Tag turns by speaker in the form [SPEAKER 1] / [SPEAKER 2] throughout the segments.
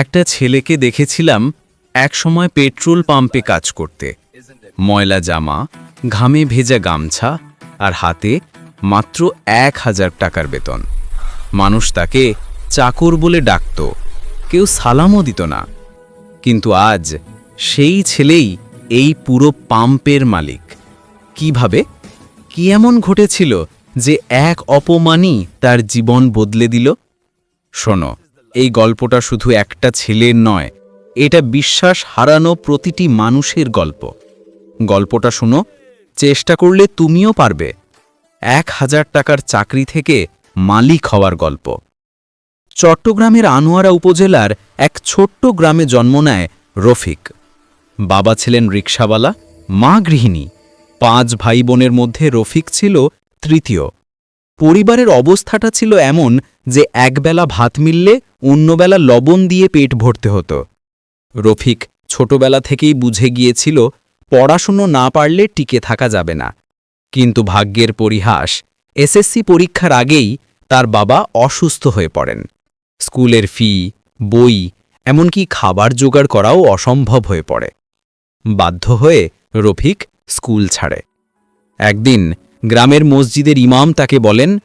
[SPEAKER 1] একটা ছেলেকে দেখেছিলাম এক সময় পেট্রোল পাম্পে কাজ করতে। ময়লা জামা, ঘামে ভেজা গামছা আর হাতে মাত্র এক হাজার টাকার বেতন। মানুষ তাকে চাকর বলে ডাকত, কেউ সালামও দিত না। কিন্তু আজ সেই ছেলেই এই পুরো পাম্পের মালিক। কীভাবে? কি এমন ঘটেছিল যে এক অপমানই তার জীবন বদলে দিল? শোনো এই গল্পটা শুধু একটা ছেলের নয়, এটা বিশ্বাস হারানো প্রতিটি মানুষের গল্প। গল্পটা শুনো, চেষ্টা করলে তুমিও পারবে। এক হাজার টাকার চাকরি থেকে মালিক হওয়ার গল্প। চট্টগ্রামের আনোয়ারা উপজেলার এক ছোট্ট গ্রামে জন্ম নেয় রফিক। বাবা ছিলেন রিকশাওয়ালা মা গৃহিণী। পাঁচ ভাই বোনের মধ্যে রফিক ছিল তৃতীয়। পরিবারের অবস্থাটা ছিল এমন যে একবেলা ভাত মিললে অন্যবেলা লবণ দিয়ে পেট ভরতে হতো। রফিক ছোটবেলা থেকেই বুঝে গিয়েছিল, পড়াশুনো না পারলে টিকে থাকা যাবে না। কিন্তু ভাগ্যের পরিহাস, এসএসসি পরীক্ষার আগেই তার বাবা অসুস্থ হয়ে পড়েন। স্কুলের ফি, বই, এমনকি খাবার জোগাড় করাও অসম্ভব হয়ে পড়ে। বাধ্য হয়ে রফিক স্কুল ছাড়ে। একদিন গ্রামের মসজিদের ইমাম তাকে বলেন,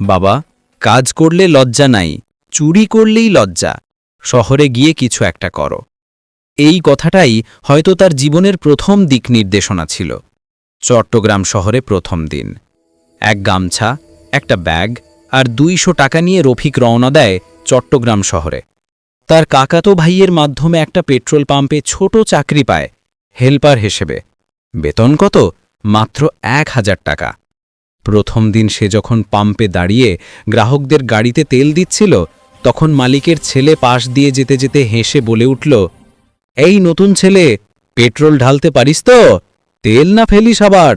[SPEAKER 1] বাবা, কাজ করলে লজ্জা নাই, চুরি করলেই লজ্জা, শহরে গিয়ে কিছু একটা করো। এই কথাটাই হয়তো তার জীবনের প্রথম দিক নির্দেশনা ছিল। চট্টগ্রাম শহরে প্রথম দিন। এক গামছা, একটা ব্যাগ আর দুইশো টাকা নিয়ে রফিক রওনা দেয় চট্টগ্রাম শহরে। তার কাকাতো ভাইয়ের মাধ্যমে একটা পেট্রোল পাম্পে ছোট চাকরি পায় হেল্পার হিসেবে। বেতন কত? মাত্র এক হাজার টাকা। প্রথম দিন সে যখন পাম্পে দাঁড়িয়ে গ্রাহকদের গাড়িতে তেল দিচ্ছিল, তখন মালিকের ছেলে পাশ দিয়ে যেতে যেতে হেসে বলে উঠল, এই নতুন ছেলে, পেট্রোল ঢালতে পারিস তো? তেল না ফেলিস আবার?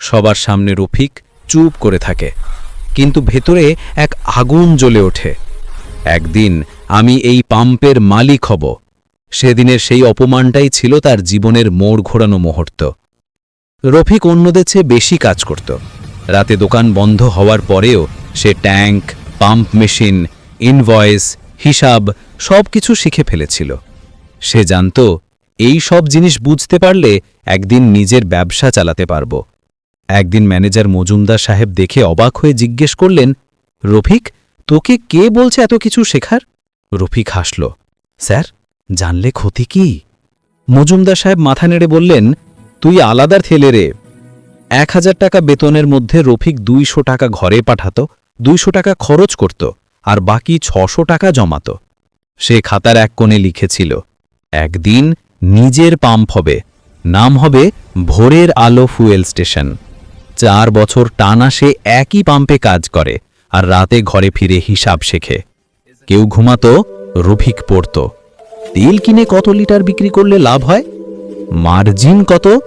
[SPEAKER 1] সবার সামনে রফিক চুপ করে থাকে, কিন্তু ভেতরে এক আগুন জ্বলে ওঠে। একদিন আমি এই পাম্পের মালিক হব। সেদিনের সেই অপমানটাই ছিল তার জীবনের মোড় ঘোরানো মুহূর্ত। রফিক অন্যদের চেয়ে বেশি কাজ করত। রাতে দোকান বন্ধ হওয়ার পরেও সে ট্যাঙ্ক, পাম্প মেশিন, ইনভয়েস, হিসাব সব কিছু শিখে ফেলেছিল। সে জানত, এই সব জিনিস বুঝতে পারলে একদিন নিজের ব্যবসা চালাতে পারব। একদিন ম্যানেজার মজুমদার সাহেব দেখে অবাক হয়ে জিজ্ঞেস করলেন, রফিক, তোকে কে বলছে এত কিছু শেখার? রফিক হাসল, স্যার, জানলে ক্ষতি কি? মজুমদার সাহেব মাথা নেড়ে বললেন তুই আলাদার থেলে রে। এক হাজার টাকা বেতনের মধ্যে রফিক দুইশো টাকা ঘরে পাঠাত, দুইশো টাকা খরচ করত, আর বাকি ছশো টাকা জমাত। সে খাতার এক কোণে লিখেছিল, একদিন নিজের পাম্প হবে, নাম হবে ভোরের আলো ফুয়েল স্টেশন। চার বছর টানা সে একই পাম্পে কাজ করে, আর রাতে ঘরে ফিরে হিসাব শেখে। কেউ ঘুমাতো, রফিক পড়ত। তেল কিনে কত লিটার বিক্রি করলে লাভ হয়? মার্জিন কত?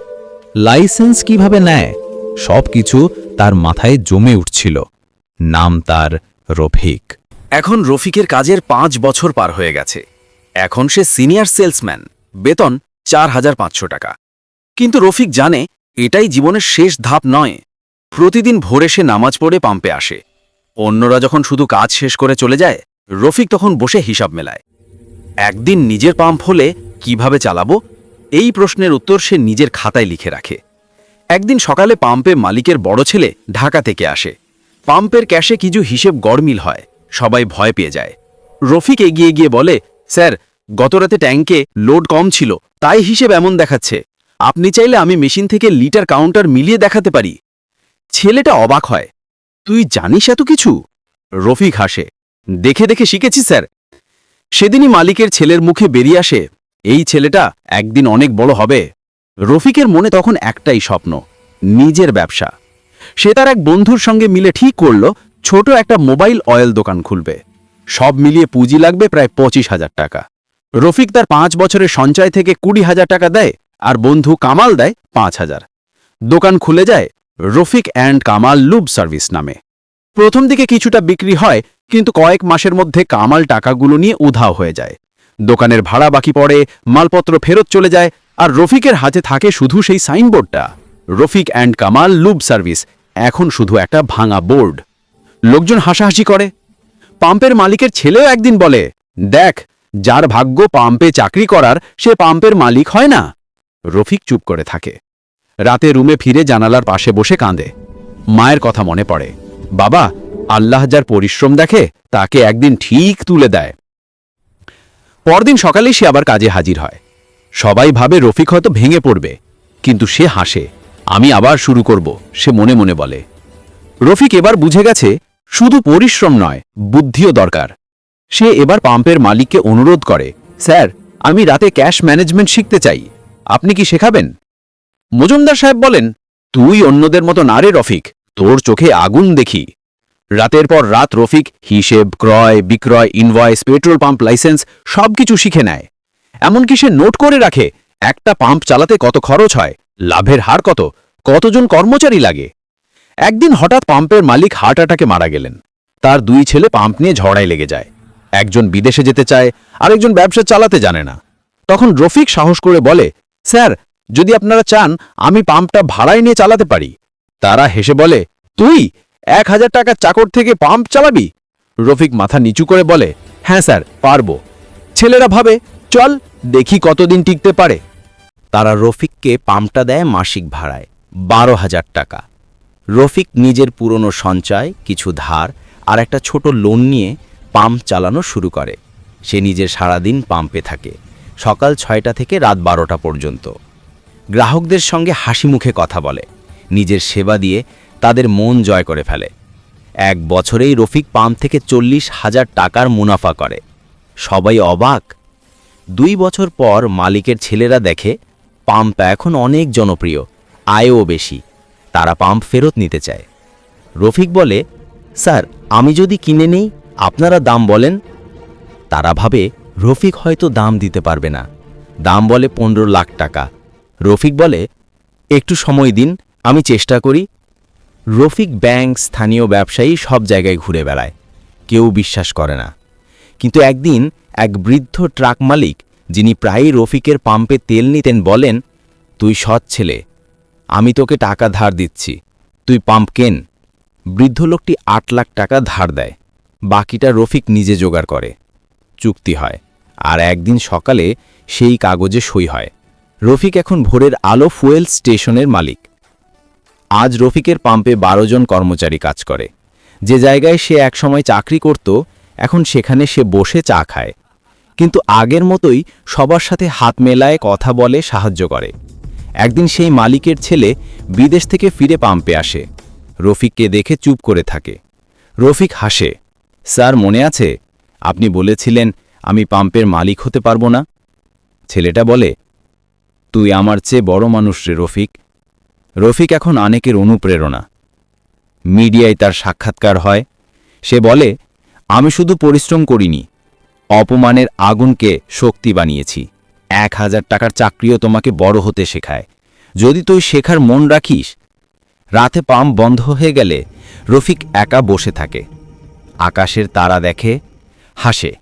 [SPEAKER 1] লাইসেন্স কীভাবে নেয়? সবকিছু তার মাথায় জমে উঠছিল। নাম তার রফিক।
[SPEAKER 2] এখন রফিকের কাজের পাঁচ বছর পার হয়ে গেছে। এখন সে সিনিয়র সেলসম্যান। বেতন চার হাজার পাঁচশো টাকা। কিন্তু রফিক জানে, এটাই জীবনের শেষ ধাপ নয়। প্রতিদিন ভোরে সে নামাজ পড়ে পাম্পে আসে। অন্যরা যখন শুধু কাজ শেষ করে চলে যায়, রফিক তখন বসে হিসাব মেলায়। একদিন নিজের পাম্প হলে কীভাবে চালাবো এই প্রশ্নের উত্তর সে নিজের খাতায় লিখে রাখে। একদিন সকালে পাম্পে মালিকের বড় ছেলে ঢাকা থেকে আসে। পাম্পের ক্যাশে কিছু হিসেব গড়মিল হয়, সবাই ভয় পেয়ে যায়। রফিক এগিয়ে গিয়ে বলে, স্যার, গতরাতে ট্যাঙ্কে লোড কম ছিল, তাই হিসেব এমন দেখাচ্ছে। আপনি চাইলে আমি মেশিন থেকে লিটার কাউন্টার মিলিয়ে দেখাতে পারি। ছেলেটা অবাক হয়, তুই জানিস এত কিছু? রফিক হাসে, দেখে দেখে শিখেছি, স্যার। সেদিনই মালিকের ছেলের মুখে বেরিয়ে আসে এই ছেলেটা একদিন অনেক বড় হবে। রফিকের মনে তখন একটাই স্বপ্ন, নিজের ব্যবসা। সে তার এক বন্ধুর সঙ্গে মিলে ঠিক করল, ছোট একটা মোবাইল অয়েল দোকান খুলবে। সব মিলিয়ে পুঁজি লাগবে প্রায় পঁচিশ হাজার টাকা। রফিক তার পাঁচ বছরের সঞ্চয় থেকে কুড়ি হাজার টাকা দেয় আর বন্ধু কামাল দেয় পাঁচ হাজার। দোকান খুলে যায় Rafiq and Kamal lube service নামে। প্রথম দিকে কিছুটা বিক্রি হয়, কিন্তু কয়েক মাসের মধ্যে কামাল টাকাগুলো নিয়ে উধাও হয়ে যায়। দোকানের ভাড়া বাকি পড়ে, মালপত্র ফেরত চলে যায়, আর রফিকের হাতে থাকে শুধু সেই সাইনবোর্ডটা। Rafiq and Kamal lube service, এখন শুধু একটা ভাঙা বোর্ড। লোকজন হাসাহাসি করে। পাম্পের মালিকের ছেলেও একদিন বলে, দেখ, যার ভাগ্য পাম্পে চাকরি করার, সে পাম্পের মালিক হয় না? রফিক চুপ করে থাকে। রাতে রুমে ফিরে জানালার পাশে বসে কাঁদে। মায়ের কথা মনে পড়ে। বাবা, আল্লাহ যার পরিশ্রম দেখে, তাকে একদিন ঠিক তুলে দেয়। পরদিন সকালে সে আবার কাজে হাজির হয়। সবাই ভাবে রফিক হয়তো ভেঙে পড়বে, কিন্তু সে হাসে। আমি আবার শুরু করব, সে মনে মনে বলে। রফিক এবার বুঝে গেছে, শুধু পরিশ্রম নয়, বুদ্ধিও দরকার। সে এবার পাম্পের মালিককে অনুরোধ করে, স্যার, আমি রাতে ক্যাশ ম্যানেজমেন্ট শিখতে চাই। আপনি কি শেখাবেন? মজুমদার সাহেব বলেন, তুই অন্যদের মতো না রে রফিক, তোর চোখে আগুন দেখি। রাতের পর রাত রফিক হিসেব, ক্রয়, বিক্রয় ইনভয়েস পেট্রোল পাম্প লাইসেন্স সবকিছু শিখে নেয়। এমনকি সে নোট করে রাখে, একটা পাম্প চালাতে কত খরচ হয়, লাভের হার কত, কতজন কর্মচারী লাগে। একদিন হঠাৎ পাম্পের মালিক হার্ট অ্যাটাকে মারা গেলেন। তার দুই ছেলে পাম্প নিয়ে ঝড়াই লেগে যায়। একজন বিদেশে যেতে চায়, আরেকজন ব্যবসা চালাতে জানে না। তখন রফিক সাহস করে বলে, স্যার, যদি আপনারা চান, আমি পাম্পটা ভাড়ায় নিয়ে চালাতে পারি। তারা হেসে বলে, তুই? এক হাজার টাকার চাকর থেকে পাম্প চালাবি? রফিক মাথা নিচু করে বলে হ্যাঁ স্যার, পারব। ছেলেরা ভাবে, চল, দেখি কতদিন টিকতে পারে। তারা রফিককে পাম্পটা দেয় মাসিক ভাড়ায়, বারো হাজার টাকা। রফিক নিজের পুরনো সঞ্চয়, কিছু ধার আর একটা ছোট লোন নিয়ে পাম্প চালানো শুরু করে। সে নিজের সারাদিন পাম্পে থাকে, সকাল ছয়টা থেকে রাত বারোটা পর্যন্ত। গ্রাহকদের সঙ্গে হাসি মুখে কথা বলে, নিজের সেবা দিয়ে তাদের মন জয় করে ফেলে। এক বছরেই রফিক পাম্প থেকে চল্লিশ হাজার টাকার মুনাফা করে। সবাই অবাক। দুই বছর পর মালিকের ছেলেরা দেখে, পাম্প এখন অনেক জনপ্রিয়, আয়ও বেশি। তারা পাম্প ফেরত নিতে চায়। রফিক বলে, স্যার, আমি যদি কিনে নেই, আপনারা দাম বলেন? তারা ভাবে, রফিক হয়তো দাম দিতে পারবে না। দাম বলে পনেরো লাখ টাকা। রফিক বলে, একটু সময় দিন, আমি চেষ্টা করি রফিক ব্যাংক স্থানীয় ব্যবসায়ী সব জায়গায় ঘুরে বেড়ায়। কেউ বিশ্বাস করে না। কিন্তু একদিন এক বৃদ্ধ ট্রাক মালিক, যিনি প্রায়ই রফিকের পাম্পে তেল নিতেন, বলেন, তুই সৎ ছেলে, আমি তোকে টাকা ধার দিচ্ছি, তুই পাম্প কেন? বৃদ্ধ লোকটি আট লাখ টাকা ধার দেয়, বাকিটা রফিক নিজে জোগাড় করে। চুক্তি হয়, আর একদিন সকালে সেই কাগজে সই হয়। রফিক এখন ভোরের আলো ফুয়েল স্টেশনের মালিক। আজ রফিকের পাম্পে বারো জন কর্মচারী কাজ করে। যে জায়গায় সে একসময় চাকরি করত, এখন সেখানে সে বসে চা খায়। কিন্তু আগের মতোই সবার সাথে হাত মেলায় কথা বলে সাহায্য করে। একদিন সেই মালিকের ছেলে বিদেশ থেকে ফিরে পাম্পে আসে। রফিককে দেখে চুপ করে থাকে। রফিক হাসে, স্যার, মনে আছে? আপনি বলেছিলেন আমি পাম্পের মালিক হতে পারব না। ছেলেটা বলে, তুই আমার চেয়ে বড় মানুষ রে রফিক। রফিক এখন অনেকের অনুপ্রেরণা। মিডিয়ায় তার সাক্ষাৎকার হয়। সে বলে, আমি শুধু পরিশ্রম করিনি, অপমানের আগুনকে শক্তি বানিয়েছি। এক হাজার টাকার চাকরিও তোমাকে বড় হতে শেখায়। যদি তুই শেখার মন রাখিস, রাতে পাম্প বন্ধ হয়ে গেলে রফিক একা বসে থাকে। আকাশের তারা দেখে, হাসে,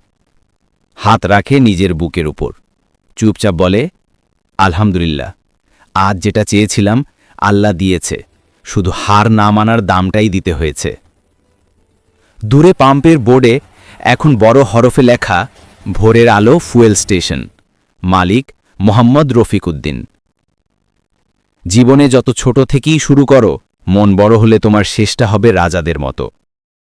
[SPEAKER 2] হাত রাখে নিজের বুকের উপর। চুপচাপ বলে, আলহামদুলিল্লাহ, আজ যেটা চেয়েছিলাম আল্লাহ দিয়েছে। শুধু হার না মানার দামটাই দিতে হয়েছে। দূরে পাম্পের বোর্ডে এখন বড় হরফে লেখা, ভোরের আলো ফুয়েল স্টেশন মালিক মোহাম্মদ রফিক উদ্দিন জীবনে যত ছোট থেকেই শুরু করো, মন বড় হলে তোমার শেষটা হবে রাজাদের মতো।